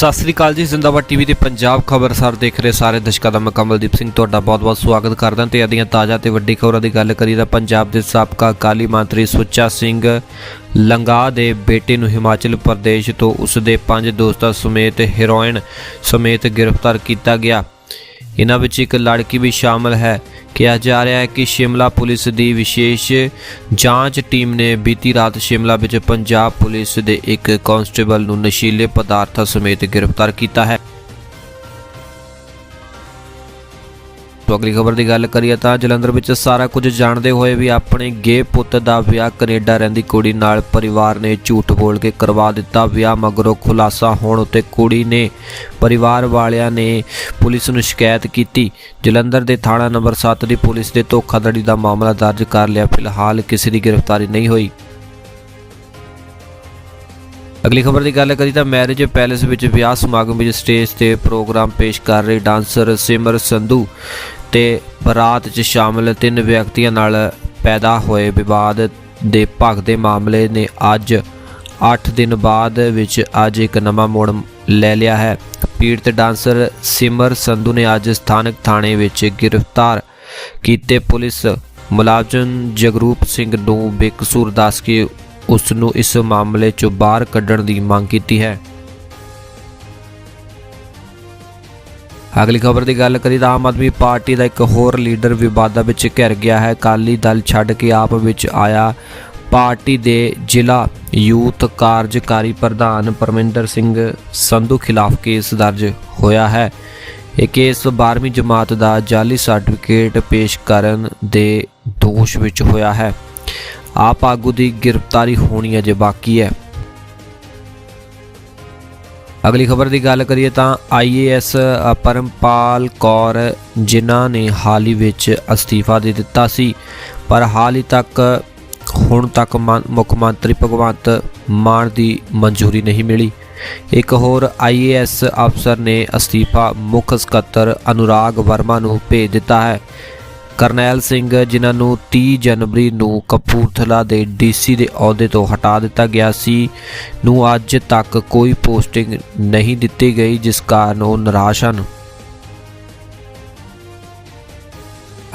ਸਤਿ ਸ੍ਰੀ ਅਕਾਲ ਜੀ, ਜ਼ਿੰਦਾਬਾਦ ਟੀਵੀ ਤੇ ਪੰਜਾਬ ਖਬਰਸਾਰ ਦੇਖ ਰਹੇ ਸਾਰੇ ਦਰਸ਼ਕਾਂ ਦਾ ਮੈਂ ਕਮਲਦੀਪ ਸਿੰਘ ਤੁਹਾਡਾ ਬਹੁਤ-ਬਹੁਤ ਸਵਾਗਤ ਕਰਦਾ ਤੇ ਅਦੀਆਂ ਤਾਜ਼ਾ ਤੇ ਵੱਡੀ ਖਬਰਾਂ ਦੀ ਗੱਲ ਕਰੀਏ ਤਾਂ ਪੰਜਾਬ ਦੇ ਸਾਬਕਾ ਕਾਲੀ ਮੰਤਰੀ ਸੁੱਚਾ ਸਿੰਘ ਲੰਗਾ ਦੇ ਬੇਟੇ ਨੂੰ ਹਿਮਾਚਲ ਪ੍ਰਦੇਸ਼ ਤੋਂ ਉਸ ਦੇ ਪੰਜ ਦੋਸਤਾਂ ਸਮੇਤ ਹੈਰੋਇਨ ਸਮੇਤ ਗ੍ਰਿਫਤਾਰ ਕੀਤਾ ਗਿਆ। ਇਹਨਾਂ ਵਿੱਚ ਇੱਕ ਲੜਕੀ ਵੀ ਸ਼ਾਮਲ ਹੈ। ਕਿਹਾ ਜਾ ਰਿਹਾ ਹੈ ਕਿ ਸ਼ਿਮਲਾ ਪੁਲਿਸ ਦੀ ਵਿਸ਼ੇਸ਼ ਜਾਂਚ ਟੀਮ ਨੇ ਬੀਤੀ ਰਾਤ ਸ਼ਿਮਲਾ ਵਿੱਚ ਪੰਜਾਬ ਪੁਲਿਸ ਦੇ ਇੱਕ ਕਾਂਸਟੇਬਲ ਨੂੰ ਨਸ਼ੀਲੇ ਪਦਾਰਥਾਂ ਸਮੇਤ ਗ੍ਰਿਫਤਾਰ ਕੀਤਾ ਹੈ। ਤੋਂ ਅਗਲੀ ਖਬਰ ਦੀ ਗੱਲ ਕਰੀਏ ਤਾਂ ਜਲੰਧਰ ਵਿੱਚ ਸਾਰਾ ਕੁਝ ਜਾਣਦੇ ਹੋਏ ਵੀ ਆਪਣੇ ਗੇ ਪੁੱਤ ਦਾ ਵਿਆਹ ਕੈਨੇਡਾ ਰਹਿੰਦੀ ਕੁੜੀ ਨਾਲ ਪਰਿਵਾਰ ਨੇ ਝੂਠ ਬੋਲ ਕੇ ਕਰਵਾ ਦਿੱਤਾ। ਵਿਆਹ ਮਗਰੋਂ ਖੁਲਾਸਾ ਹੋਣ ਉੱਤੇ ਕੁੜੀ ਨੇ ਪਰਿਵਾਰ ਵਾਲਿਆਂ ਨੇ ਪੁਲਿਸ ਨੂੰ ਸ਼ਿਕਾਇਤ ਕੀਤੀ। ਜਲੰਧਰ ਦੇ ਥਾਣਾ ਨੰਬਰ 7 ਦੀ ਪੁਲਿਸ ਨੇ ਧੋਖਾਧੜੀ ਦਾ ਮਾਮਲਾ ਦਰਜ ਕਰ ਲਿਆ। ਫਿਲਹਾਲ ਕਿਸੇ ਦੀ ਗ੍ਰਿਫਤਾਰੀ ਨਹੀਂ ਹੋਈ। ਅਗਲੀ ਖਬਰ ਦੀ ਗੱਲ ਕਰੀ ਤਾਂ ਮੈਰਿਜ ਪੈਲੇਸ ਵਿੱਚ ਵਿਆਹ ਸਮਾਗਮ ਵਿੱਚ ਸਟੇਜ ਤੇ ਪ੍ਰੋਗਰਾਮ ਪੇਸ਼ ਕਰ ਰਹੀ ਡਾਂਸਰ ਸਿਮਰ ਸੰਧੂ। ਤੇ ਬਰਾਤ 'ਚ ਸ਼ਾਮਲ ਤਿੰਨ ਵਿਅਕਤੀਆਂ ਨਾਲ ਪੈਦਾ ਹੋਏ ਵਿਵਾਦ ਦੇ ਭਗਦੇ ਮਾਮਲੇ ਨੇ ਅੱਜ 8 ਦਿਨ ਬਾਅਦ ਵਿੱਚ ਅੱਜ ਇੱਕ ਨਵਾਂ ਮੋੜ ਲੈ ਲਿਆ ਹੈ। ਪੀੜਤ ਡਾਂਸਰ ਸਿਮਰ ਸੰਧੂ ਨੇ ਅੱਜ ਸਥਾਨਕ ਥਾਣੇ ਵਿੱਚ ਗ੍ਰਿਫਤਾਰ ਕੀਤੇ ਪੁਲਿਸ ਮੁਲਾਜ਼ਮ ਜਗਰੂਪ ਸਿੰਘ ਨੂੰ ਬੇਕਸੂਰ ਦੱਸ ਕੇ ਉਸ ਨੂੰ ਇਸ ਮਾਮਲੇ 'ਚੋਂ ਬਾਹਰ ਕੱਢਣ ਦੀ ਮੰਗ ਕੀਤੀ ਹੈ। ਅਗਲੀ ਖਬਰ ਦੀ ਗੱਲ ਕਰੀ ਤਾਂ ਆਮ ਆਦਮੀ ਪਾਰਟੀ ਦਾ ਇੱਕ ਹੋਰ ਲੀਡਰ ਵਿਵਾਦਾਂ ਵਿੱਚ ਘਿਰ ਗਿਆ ਹੈ। ਅਕਾਲੀ ਦਲ ਛੱਡ ਕੇ ਆਪ ਵਿੱਚ ਆਇਆ ਪਾਰਟੀ ਦੇ ਜ਼ਿਲ੍ਹਾ ਯੂਥ ਕਾਰਜਕਾਰੀ ਪ੍ਰਧਾਨ ਪਰਮਿੰਦਰ ਸਿੰਘ ਸੰਧੂ ਖਿਲਾਫ ਕੇਸ ਦਰਜ ਹੋਇਆ ਹੈ। ਇਹ ਕੇਸ 12ਵੀਂ ਜਮਾਤ ਦਾ ਜਾਲੀ ਸਰਟੀਫਿਕੇਟ ਪੇਸ਼ ਕਰਨ ਦੇ ਦੋਸ਼ ਵਿੱਚ ਹੋਇਆ ਹੈ। ਆਪ ਆਗੂ ਦੀ ਗ੍ਰਿਫਤਾਰੀ ਹੋਣੀ ਅਜੇ ਬਾਕੀ ਹੈ। ਅਗਲੀ ਖਬਰ ਦੀ ਗੱਲ ਕਰੀਏ ਤਾਂ ਆਈਏਐਸ ਪਰਮਪਾਲ ਕੌਰ ਜਿਨ੍ਹਾਂ ਨੇ ਹਾਲ ਹੀ ਵਿੱਚ ਅਸਤੀਫਾ ਦੇ ਦਿੱਤਾ ਸੀ, ਪਰ ਹਾਲ ਹੀ ਤੱਕ ਹੁਣ ਤੱਕ ਮੰ- ਮੁੱਖ ਮੰਤਰੀ ਭਗਵੰਤ ਮਾਨ ਦੀ ਮਨਜ਼ੂਰੀ ਨਹੀਂ ਮਿਲੀ। ਇੱਕ ਹੋਰ ਆਈਏਐਸ ਅਫਸਰ ਨੇ ਅਸਤੀਫਾ ਮੁੱਖ ਸਕੱਤਰ ਅਨੁਰਾਗ ਵਰਮਾ ਨੂੰ ਭੇਜ ਦਿੱਤਾ ਹੈ। ਕਰਨੈਲ ਸਿੰਘ, ਜਿਨ੍ਹਾਂ ਨੂੰ 30 ਜਨਵਰੀ ਨੂੰ ਕਪੂਰਥਲਾ ਦੇ ਡੀਸੀ ਦੇ ਅਹੁਦੇ ਤੋਂ ਹਟਾ ਦਿੱਤਾ ਗਿਆ ਸੀ, ਨੂੰ ਅੱਜ ਤੱਕ ਕੋਈ ਪੋਸਟਿੰਗ ਨਹੀਂ ਦਿੱਤੀ ਗਈ, ਜਿਸ ਕਾਰਨ ਉਹ ਨਿਰਾਸ਼ ਹਨ।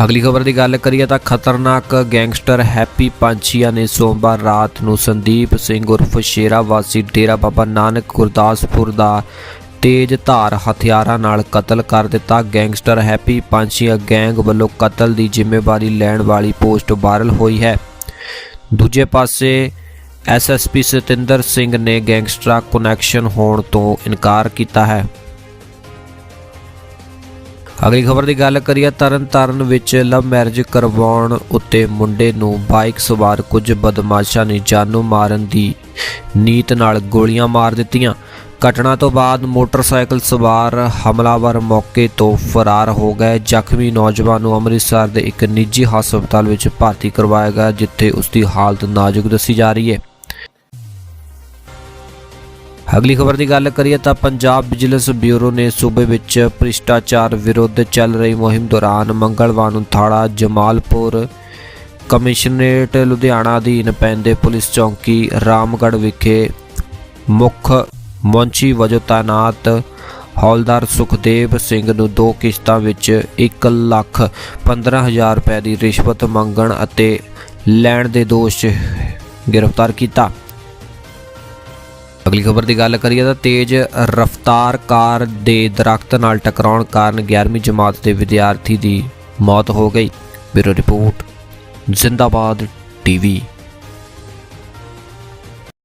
ਅਗਲੀ ਖਬਰ ਦੀ ਗੱਲ ਕਰੀਏ ਤਾਂ ਖਤਰਨਾਕ ਗੈਂਗਸਟਰ ਹੈਪੀ ਪੰਛੀਆ ਨੇ ਸੋਮਵਾਰ ਰਾਤ ਨੂੰ ਸੰਦੀਪ ਸਿੰਘ ਉਰਫ ਸ਼ੇਰਾ ਵਾਸੀ ਡੇਰਾ ਬਾਬਾ ਨਾਨਕ ਗੁਰਦਾਸਪੁਰ ਦਾ ਤੇਜ਼ ਧਾਰ ਹਥਿਆਰਾਂ ਨਾਲ ਕਤਲ ਕਰ ਦਿੱਤਾ। ਗੈਂਗਸਟਰ ਹੈਪੀ ਪੰਛੀਆ ਗੈਂਗ ਵੱਲੋਂ ਕਤਲ ਦੀ ਜ਼ਿੰਮੇਵਾਰੀ ਲੈਣ ਵਾਲੀ ਪੋਸਟ ਵਾਇਰਲ ਹੋਈ ਹੈ। ਦੂਜੇ ਪਾਸੇ ਐਸਐਸਪੀ ਸਤਿੰਦਰ ਸਿੰਘ ਨੇ ਗੈਂਗਸਟਰ ਕਨੈਕਸ਼ਨ ਹੋਣ ਤੋਂ ਇਨਕਾਰ ਕੀਤਾ ਹੈ। ਅਗਲੀ ਖਬਰ ਦੀ ਗੱਲ ਕਰੀਏ, ਤਰਨਤਾਰਨ ਵਿੱਚ ਲਵ ਮੈਰਿਜ ਕਰਵਾਉਣ ਉੱਤੇ ਮੁੰਡੇ ਨੂੰ ਬਾਈਕ ਸਵਾਰ ਕੁਝ ਬਦਮਾਸ਼ਾਂ ਨੇ ਜਾਨੋਂ ਮਾਰਨ ਦੀ ਨੀਤ ਨਾਲ ਗੋਲੀਆਂ ਮਾਰ ਦਿੱਤੀਆਂ। ਘਟਨਾ ਤੋਂ ਬਾਅਦ ਮੋਟਰਸਾਈਕਲ ਸਵਾਰ ਹਮਲਾਵਰ ਮੌਕੇ ਤੋਂ ਫਰਾਰ ਹੋ ਗਏ। ਜ਼ਖਮੀ ਨੌਜਵਾਨ ਨੂੰ ਅੰਮ੍ਰਿਤਸਰ ਦੇ ਇੱਕ ਨਿੱਜੀ ਹਸਪਤਾਲ ਵਿੱਚ ਭਰਤੀ ਕਰਵਾਇਆ ਗਿਆ, ਜਿੱਥੇ ਉਸ ਦੀ ਹਾਲਤ ਨਾਜ਼ੁਕ ਦੱਸੀ ਜਾ ਰਹੀ ਹੈ। ਅਗਲੀ ਖਬਰ ਦੀ ਗੱਲ ਕਰੀਏ ਤਾਂ ਪੰਜਾਬ ਵਿਜੀਲੈਂਸ ਬਿਊਰੋ ਨੇ ਸੂਬੇ ਵਿੱਚ ਭ੍ਰਿਸ਼ਟਾਚਾਰ ਵਿਰੁੱਧ ਚੱਲ ਰਹੀ ਮੁਹਿੰਮ ਦੌਰਾਨ ਮੰਗਲਵਾਰ ਨੂੰ ਥਾੜਾ ਜਮਾਲਪੁਰ ਕਮਿਸ਼ਨਰੇਟ ਲੁਧਿਆਣਾ ਅਧੀਨ ਪੈਂਦੇ ਪੁਲਿਸ ਚੌਂਕੀ ਰਾਮਗੜ੍ਹ ਵਿਖੇ ਮੁੱਖ ਮੁੰਚੀ ਵਜੋਂ ਤਾਇਨਾਤ ਹੌਲਦਾਰ ਸੁਖਦੇਵ ਸਿੰਘ ਨੂੰ ਦੋ ਕਿਸ਼ਤਾਂ ਵਿੱਚ 1 ਲੱਖ 15000 ਰੁਪਏ ਦੀ ਰਿਸ਼ਵਤ ਮੰਗਣ ਅਤੇ ਲੈਣ ਦੇ ਦੋਸ਼ 'ਚ ਗ੍ਰਿਫਤਾਰ ਕੀਤਾ। ਅਗਲੀ ਖਬਰ ਦੀ ਗੱਲ ਕਰੀਏ ਤਾਂ ਤੇਜ਼ ਰਫ਼ਤਾਰ ਕਾਰ ਦੇ ਦਰਖਤ ਨਾਲ ਟਕਰਾਉਣ ਕਾਰਨ 11ਵੀਂ ਜਮਾਤ ਦੇ ਵਿਦਿਆਰਥੀ ਦੀ ਮੌਤ ਹੋ ਗਈ। Bureau report, Zindabad TV.